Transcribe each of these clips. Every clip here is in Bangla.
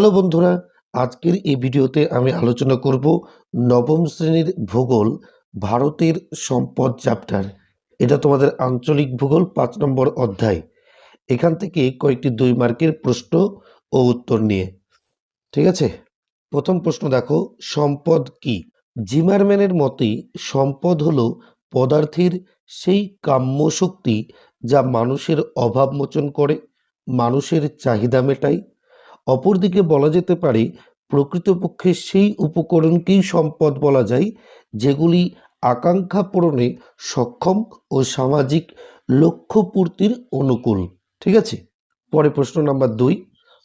হ্যালো বন্ধুরা, আজকের এই ভিডিওতে আমি আলোচনা করব নবম শ্রেণির ভূগোল, ভারতের সম্পদ চ্যাপ্টার এটা তোমাদের আঞ্চলিক ভূগোল পাঁচ নম্বর অধ্যায়। এখান থেকে কয়েকটি দুই মার্কের প্রশ্ন ও উত্তর নিয়ে। ঠিক আছে? প্রথম প্রশ্ন দেখো, সম্পদ কি? জিমারম্যানের মতে, সম্পদ হলো পদার্থের সেই কাম্য শক্তি যা মানুষের অভাব মোচন করে, মানুষের চাহিদা মেটায় অপরদিকে বলা যেতে পারে, প্রকৃতপক্ষে সেই উপকরণকেই সম্পদ বলা যায়, যেগুলি আকাঙ্ক্ষা পূরণে সক্ষম ও সামাজিক লক্ষ্য পূর্তির অনুকূল। ঠিক আছে? পরে প্রশ্ন নাম্বার দুই,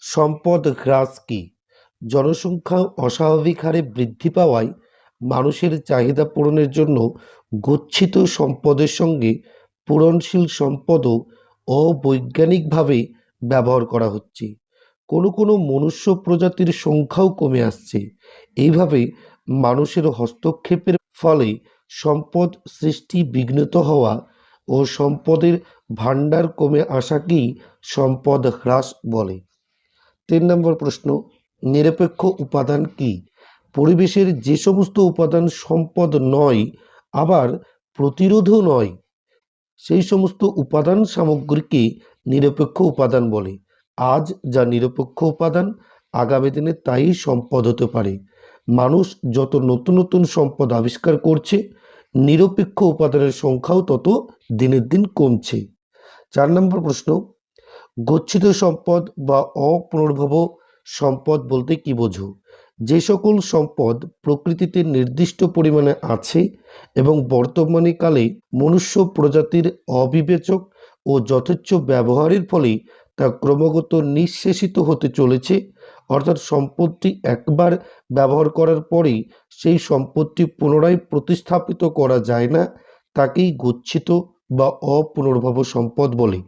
সম্পদ হ্রাস কি? জনসংখ্যা অস্বাভাবিক হারে বৃদ্ধি পাওয়ায় মানুষের চাহিদা পূরণের জন্য গচ্ছিত সম্পদের সঙ্গে পূরণশীল সম্পদও অবৈজ্ঞানিকভাবে ব্যবহার করা হচ্ছে। কোনো কোনো মনুষ্য প্রজাতির সংখ্যাও কমে আসছে। এইভাবে মানুষের হস্তক্ষেপের ফলে সম্পদ সৃষ্টি বিঘ্নিত হওয়া ও সম্পদের ভাণ্ডার কমে আসাকেই সম্পদ হ্রাস বলে। তিন নম্বর প্রশ্ন, নিরপেক্ষ উপাদান কি? পরিবেশের যে সমস্ত উপাদান সম্পদ নয়, আবার প্রতিরোধও নয়, সেই সমস্ত উপাদান সামগ্রীকে নিরপেক্ষ উপাদান বলে। আজ যা নিরপেক্ষ উপাদান, আগামী দিনে তাই সম্পদ হতে পারে। মানুষ যত নতুন নতুন সম্পদ আবিষ্কার করছে, নিরপেক্ষ উপাদানের সংখ্যাও তত দিনের দিন কমছে। চার নম্বর প্রশ্ন, গচ্ছিত সম্পদ বা অপুনর্ভব সম্পদ বলতে কি বোঝো? যে সকল সম্পদ প্রকৃতিতে নির্দিষ্ট পরিমাণে আছে এবং বর্তমানে কালে মনুষ্য প্রজাতির অবিবেচক ও যথেচ্ছ ব্যবহারের ফলে তা ক্রমাগত নিঃশেষিত হতে চলেছে। অর্থাৎ সম্পদটি একবার ব্যবহার করার পরেই সেই সম্পদটি পুনরায় প্রতিস্থাপিত করা যায় না, তাকেই গচ্ছিত বা অপুনর্ভব সম্পদ বলে।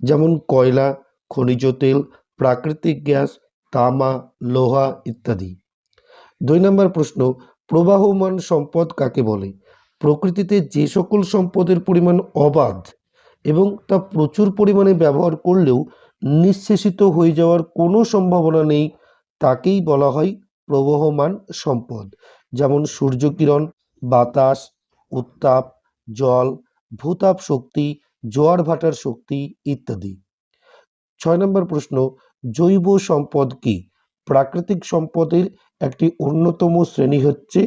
যেমন কয়লা, খনিজ তেল, প্রাকৃতিক গ্যাস, তামা, লোহা ইত্যাদি। দুই নম্বর প্রশ্ন, প্রবাহমান সম্পদ কাকে বলে? প্রকৃতিতে যে সকল সম্পদের পরিমাণ অবাধ এবং তা প্রচুর পরিমাণে ব্যবহার করলেও নিঃশেষিত হয়ে যাওয়ার কোনো সম্ভাবনা নেই, তাকেই বলা হয় প্রবহমান সম্পদ। যেমন সূর্যকিরণ বাতাস, উত্তাপ, জল, ভূতাপ শক্তি, জোয়ার ভাটার শক্তি ইত্যাদি। ছয় নম্বর প্রশ্ন, জৈব সম্পদ কি? প্রাকৃতিক সম্পদের একটি অন্যতম শ্রেণি হচ্ছে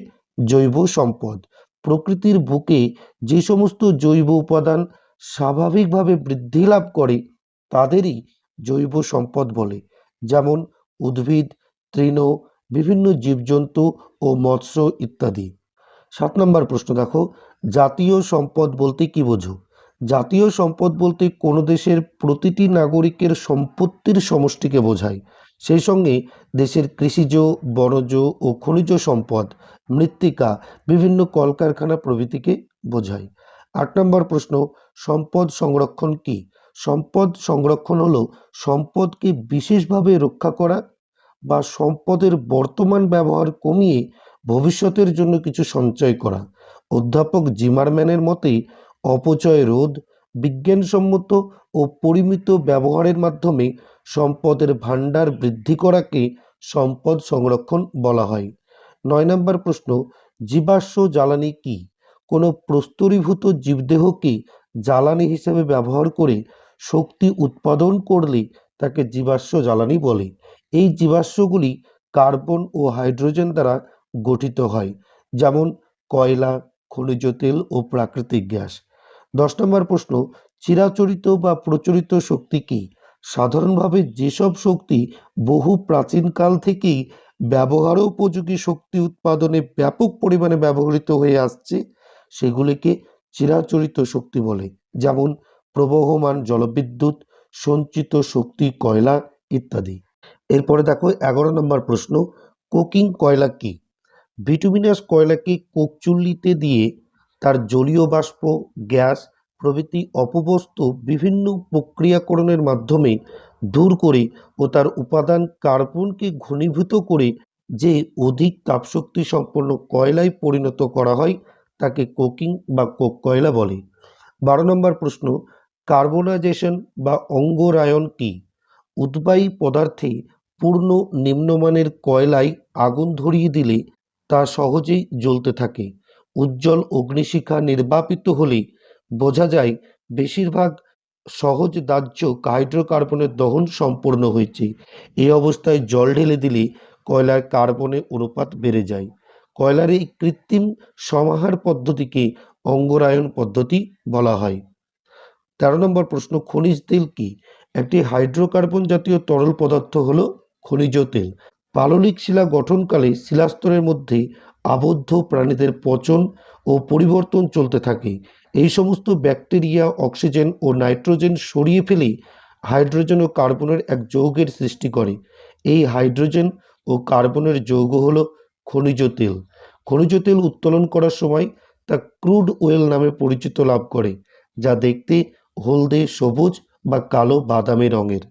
জৈব সম্পদ। প্রকৃতির বুকে যে সমস্ত জৈব উপাদান স্বাভাবিকভাবে বৃদ্ধি লাভ করে, তাদেরই জৈব সম্পদ বলে। যেমন উদ্ভিদ, তৃণ, বিভিন্ন জীবজন্তু ও মৎস্য ইত্যাদি। সাত নম্বর প্রশ্ন দেখো, জাতীয় সম্পদ বলতে কি বোঝো? জাতীয় সম্পদ বলতে কোনো দেশের প্রতিটি নাগরিকের সম্পত্তির সমষ্টিকে বোঝায়। সেই সঙ্গে দেশের কৃষিজ, বনজ ও খনিজ সম্পদ, মৃত্তিকা, বিভিন্ন কলকারখানা প্রভৃতিকে বোঝায়। আট নম্বর প্রশ্ন, সম্পদ সংরক্ষণ কি? সম্পদ সংরক্ষণ হলো সম্পদকে বিশেষভাবে রক্ষা করা বা সম্পদের বর্তমান ব্যবহার কমিয়ে ভবিষ্যতের জন্য কিছু সঞ্চয় করা। অধ্যাপক জিমারম্যানের মতে, অপচয় রোধ বিজ্ঞানসম্মত ও পরিমিত ব্যবহারের মাধ্যমে সম্পদের ভাণ্ডার বৃদ্ধি করাকে সম্পদ সংরক্ষণ বলা হয়। নয় নম্বর প্রশ্ন, জীবাশ্ম জ্বালানি কি? কোনো প্রস্তরীভূত জীবদেহকে জ্বালানি হিসেবে ব্যবহার করে শক্তি উৎপাদন করলে তাকে জীবাশ্ম জ্বালানি বলে। এই জীবাশ্মগুলি কার্বন ও হাইড্রোজেন দ্বারা গঠিত হয়, যেমন কয়লা, খনিজ তেল ও প্রাকৃতিক গ্যাস। দশ নম্বর প্রশ্ন, চিরাচরিত বা প্রচলিত শক্তি কি? সাধারণভাবে যেসব শক্তি বহু প্রাচীনকাল থেকেই ব্যবহার উপযোগী শক্তি উৎপাদনে ব্যাপক পরিমাণে ব্যবহৃত হয়ে আসছে, সেগুলিকে চিরাচরিত শক্তি বলে। যেমন প্রবহমান জলবিদ্যুৎ, সঞ্চিত শক্তি, কয়লা ইত্যাদি। এরপরে দেখো এগারো নম্বর প্রশ্ন, কোকিং কয়লা কি? ভিটুমিনাস কয়লাকে কোকচুল্লিতে দিয়ে তার জলীয় বাষ্প, গ্যাস প্রভৃতি অপবস্তু বিভিন্ন প্রক্রিয়াকরণের মাধ্যমে দূর করে ও তার উপাদান কার্বনকে ঘনীভূত করে যে অধিক তাপশক্তি সম্পন্ন কয়লায় পরিণত করা হয়, তাকে কোকিং বা কোক কয়লা বলে। বারো নম্বর প্রশ্ন কার্বনাইজেশন বা অঙ্গরায়ন কি? উদ্বায়ী পদার্থে পূর্ণ নিম্নমানের কয়লায় আগুন ধরিয়ে দিলে তা সহজেই জ্বলতে থাকে। উজ্জ্বল অগ্নিশিখা নির্বাপিত হলে বোঝা যায় বেশিরভাগ সহজ দাহ্য হাইড্রোকার্বনের দহন সম্পূর্ণ হয়েছে। এই অবস্থায় জল ঢেলে দিলে কয়লার কার্বনে অনুপাত বেড়ে যায়। কয়লার এই কৃত্রিম সমাহার পদ্ধতিকে অঙ্গরায়ন পদ্ধতি বলা হয়। তেরো নম্বর প্রশ্ন, খনিজ তেল কি? একটি হাইড্রোকার্বন জাতীয় তরল পদার্থ হল খনিজ তেল। পাললিক শিলা গঠনকালে শিলাস্তরের মধ্যে আবদ্ধ প্রাণীদের পচন ও পরিবর্তন চলতে থাকে। এই সমস্ত ব্যাকটেরিয়া, অক্সিজেন ও নাইট্রোজেন সরিয়ে ফেলে হাইড্রোজেন ও কার্বনের এক যৌগের সৃষ্টি করে। এই হাইড্রোজেন ও কার্বনের যৌগ হল খনিজ তেল। খনিজ তেল উত্তোলন করার সময় তা ক্রুড ওয়েল নামে পরিচিত লাভ করে, যা দেখতে হলদে সবুজ বা কালো বাদামি রঙের।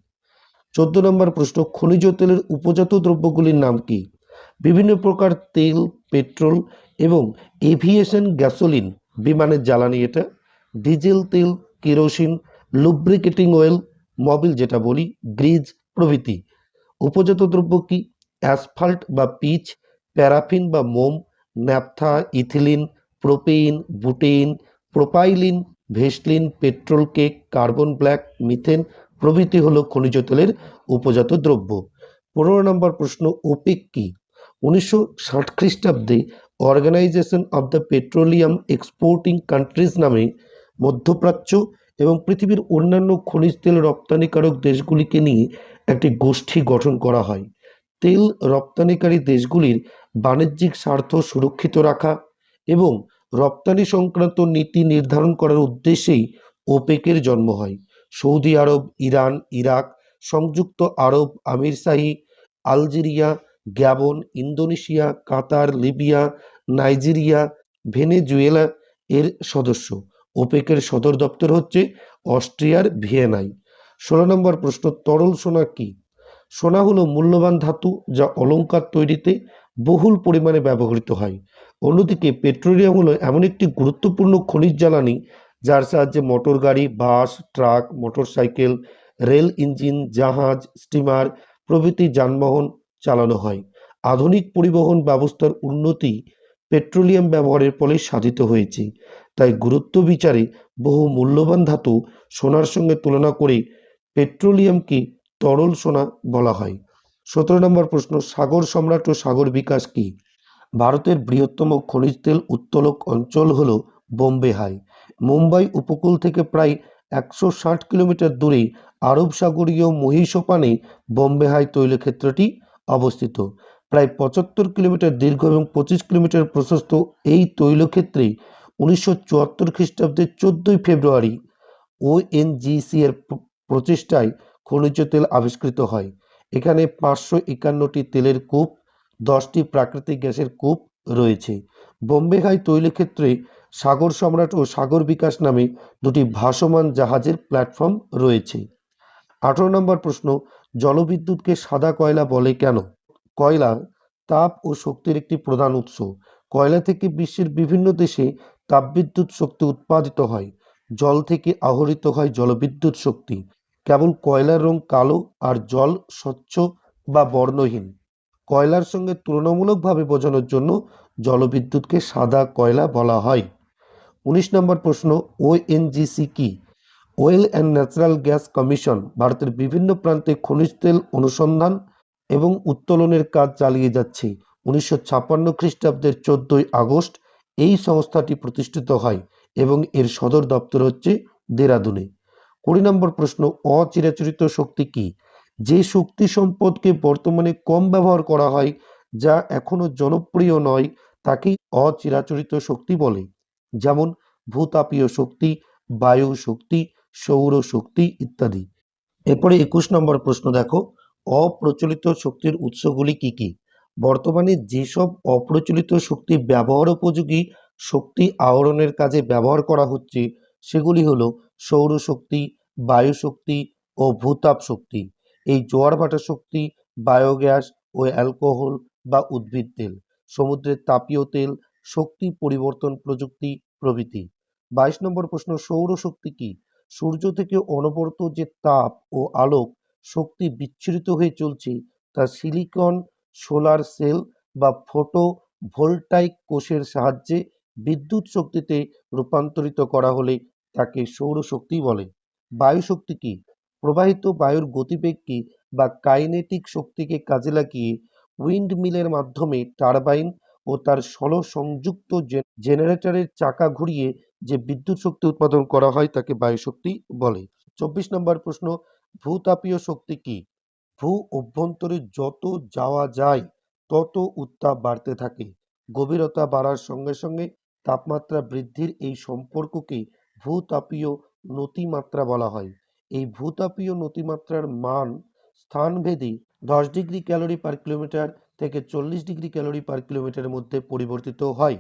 চোদ্দ নম্বর প্রশ্ন, খনিজ তেলের উপজাত দ্রব্যগুলির নাম কি? বিভিন্ন প্রকার তেল, পেট্রোল এবং এভিয়েশন গ্যাসোলিন বিমানের জ্বালানি এটা। ডিজেল তেল, কেরোসিন, লুব্রিকেটিং অয়েল, মবিল যেটা বলি, গ্রিজ প্রভৃতি। উপজাত দ্রব্য কি? অ্যাসফাল্ট বা পিচ, প্যারাফিন বা মোম, naphtha, ethylene, propane, butane, propylene Vaseline, petrol coke, carbon black, methane প্রভৃতি হল খনিজ তেলের উপজাত দ্রব্য। পনেরো নম্বর প্রশ্ন, ওপেক কি? উনিশশো ষাট খ্রিস্টাব্দে Organization of the Petroleum Exporting Countries নামে মধ্যপ্রাচ্য এবং পৃথিবীর অন্যান্য খনিজ তেল রপ্তানিকারক দেশগুলিকে নিয়ে একটি গোষ্ঠী গঠন করা হয়। তেল রপ্তানিকারী দেশগুলির বাণিজ্যিক স্বার্থ সুরক্ষিত রাখা এবং রপ্তানি সংক্রান্ত নীতি নির্ধারণ করার উদ্দেশ্যেই ওপেকের জন্ম হয়। সৌদি আরব, ইরান, ইরাক, সংযুক্ত আরব আমিরশাহী Algeria, Gabon, Indonesia, Qatar, Libya, Nigeria, Venezuela এর সদস্য। ওপেকের সদর দপ্তর হচ্ছে অস্ট্রিয়ার ভিয়েনায়। ষোলো নম্বর প্রশ্ন, তরল সোনা কি? সোনা হলো মূল্যবান ধাতু যা অলঙ্কার তৈরিতে বহুল পরিমাণে ব্যবহৃত হয়। অন্যদিকে পেট্রোলিয়াম হলো এমন একটি গুরুত্বপূর্ণ খনিজ জ্বালানি যার সাহায্যে মোটর গাড়ি, bus, truck, motorcycle, rail engine, জাহাজ, স্টিমার প্রভৃতি যানবাহন চালানো হয়। আধুনিক পরিবহন ব্যবস্থার উন্নতি পেট্রোলিয়াম ব্যবহারের ফলে সাধিত হয়েছে। তাই গুরুত্ব বিচারে বহু মূল্যবান ধাতু সোনার সঙ্গে তুলনা করে পেট্রোলিয়ামকে তরল সোনা বলা হয়। সতেরো নম্বর প্রশ্ন, সাগর সম্রাট ও সাগর বিকাশ কি? ভারতের বৃহত্তম খনিজ তেল উত্তোলক অঞ্চল হল বোম্বে হাই। মুম্বাই উপকূল থেকে প্রায় একশো ষাট কিলোমিটার দূরে আরব সাগরীয় মহিষোপানে বোম্বে হাই তৈলক্ষেত্রটি অবস্থিত। প্রায় পঁচাত্তর কিলোমিটার দীর্ঘ এবং পঁচিশ কিলোমিটার প্রশস্ত এই তৈলক্ষেত্রে উনিশশো চুয়াত্তর খ্রিস্টাব্দের চোদ্দোই ফেব্রুয়ারি ওএনজিসি এর প্রচেষ্টায় খনিজ তেল আবিষ্কৃত হয়। এখানে পাঁচশো একান্নটি তেলের কূপ, দশটি প্রাকৃতিক গ্যাসের কূপ রয়েছে। বোম্বে হাই তৈলক্ষেত্রে সাগর সম্রাট ও সাগর বিকাশ নামে দুটি ভাসমান জাহাজের প্ল্যাটফর্ম রয়েছে। আঠারো নম্বর প্রশ্ন, জলবিদ্যুৎকে সাদা কয়লা বলে কেন? কয়লা তাপ ও শক্তির একটি প্রধান উৎস। কয়লা থেকে বিশ্বের বিভিন্ন দেশে তাপবিদ্যুৎ শক্তি উৎপাদিত হয়। জল থেকে আহরিত হয় জলবিদ্যুৎ শক্তি। কেবল কয়লার রং কালো আর জল স্বচ্ছ বা বর্ণহীন। কয়লার সঙ্গে তুলনামূলকভাবে বোঝানোর জন্য জলবিদ্যুৎকে সাদা কয়লা বলা হয়। উনিশ নম্বর প্রশ্ন ওএনজিসি কি? Oil and Natural Gas Commission ভারতের বিভিন্ন প্রান্তে খনিজ তেল অনুসন্ধান এবং উত্তোলনের কাজ চালিয়ে যাচ্ছে। উনিশশো ছাপ্পান্ন খ্রিস্টাব্দের চোদ্দই আগস্ট এই সংস্থাটি প্রতিষ্ঠিত হয় এবং এর সদর দপ্তর হচ্ছে দেরাদুনে। কুড়ি নম্বর প্রশ্ন, অচিরাচরিত শক্তি কি? যে শক্তি সম্পদকে বর্তমানে কম ব্যবহার করা হয়, যা এখনও জনপ্রিয় নয় তাকেই অচিরাচরিত শক্তি বলে। যেমন ভূতাপীয় শক্তি, বায়ু শক্তি, সৌর শক্তি ইত্যাদি। এরপরে একুশ নম্বর প্রশ্ন দেখো, অপ্রচলিত শক্তির উৎসগুলি কি কি? বর্তমানে যেসব অপ্রচলিত শক্তি ব্যবহার উপযোগী, শক্তি আহরণের কাজে ব্যবহার করা হচ্ছে, সেগুলি হলো সৌরশক্তি বায়ু শক্তি ও ভূতাপ শক্তি। এই জোয়ার ভাটা শক্তি বায়োগ্যাস ও অ্যালকোহল বা উদ্ভিদ তেল, সমুদ্রের তাপীয় তেল, শক্তি পরিবর্তন প্রযুক্তি, প্রভৃতি। বাইশ নম্বর প্রশ্ন, সৌরশক্তি কি? সূর্য থেকে অনবরত যে তাপ ও আলোক শক্তি বিচ্ছুরিত হয়ে চলছে, তা সিলিকন, সোলার সেল বা ফটো ভোল্টাইক কোষের সাহায্যে বিদ্যুৎ শক্তিতে রূপান্তরিত করা হলে তাকে সৌরশক্তি বলে। বায়ু শক্তি কি? প্রবাহিত বায়ুর গতিবেগকে বা কাইনেটিক শক্তিকে কাজে লাগিয়ে উইন্ড মিলের মাধ্যমে টারবাইন ও তার ষোলো সংযুক্ত জেনারেটরের চাকা ঘুরিয়ে যে বিদ্যুৎ শক্তি উৎপাদন করা হয় তাকে বায়ু শক্তি বলে। চব্বিশ নম্বর প্রশ্ন, ভূতাপীয় শক্তি কি? ভূ অভ্যন্তরে যত যাওয়া যায়, তত উত্তাপ বাড়তে থাকে। গভীরতা বাড়ার সঙ্গে সঙ্গে তাপমাত্রা বৃদ্ধির এই সম্পর্ককে ভূতাপীয় নতিমাত্রা বলা হয়। এই ভূতাপীয় নতিমাত্রার মান স্থানভেদে দশ ডিগ্রি ক্যালোরি পার কিলোমিটার থেকে চল্লিশ ডিগ্রি ক্যালোরি পার কিলোমিটারের মধ্যে পরিবর্তিত হয়।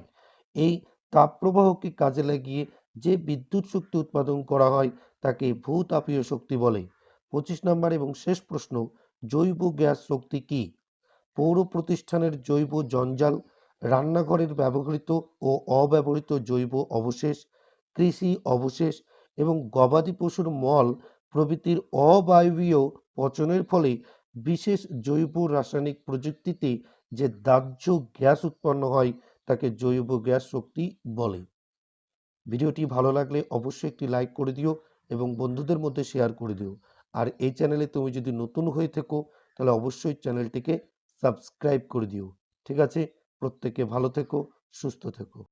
এই তাপপ্রবাহকে কাজে লাগিয়ে যে বিদ্যুৎ শক্তি উৎপাদন করা হয়, তাকে ভূতাপীয় শক্তি বলে। পঁচিশ নম্বর এবং শেষ প্রশ্ন, জৈব গ্যাস শক্তি কি? পৌর প্রতিষ্ঠানের জৈব জঞ্জাল, রান্নাঘরের ব্যবহৃত ও অব্যবহৃত জৈব অবশেষ কৃষি অবশেষ এবং গবাদি পশুর মল প্রভৃতির অবায়বীয় পচনের ফলে বিশেষ জৈব রাসায়নিক প্রযুক্তিতে যে দাহ্য গ্যাস উৎপন্ন হয়, তাকে জৈব গ্যাস শক্তি বলে। ভিডিওটি ভালো লাগলে অবশ্যই একটি লাইক করে দিও এবং বন্ধুদের মধ্যে শেয়ার করে দিও। আর এই চ্যানেলে তুমি যদি নতুন হয়ে থেকো, তাহলে অবশ্যই চ্যানেলটিকে সাবস্ক্রাইব করে দিও। ঠিক আছে? প্রত্যেকে ভালো থেকো, সুস্থ থেকো।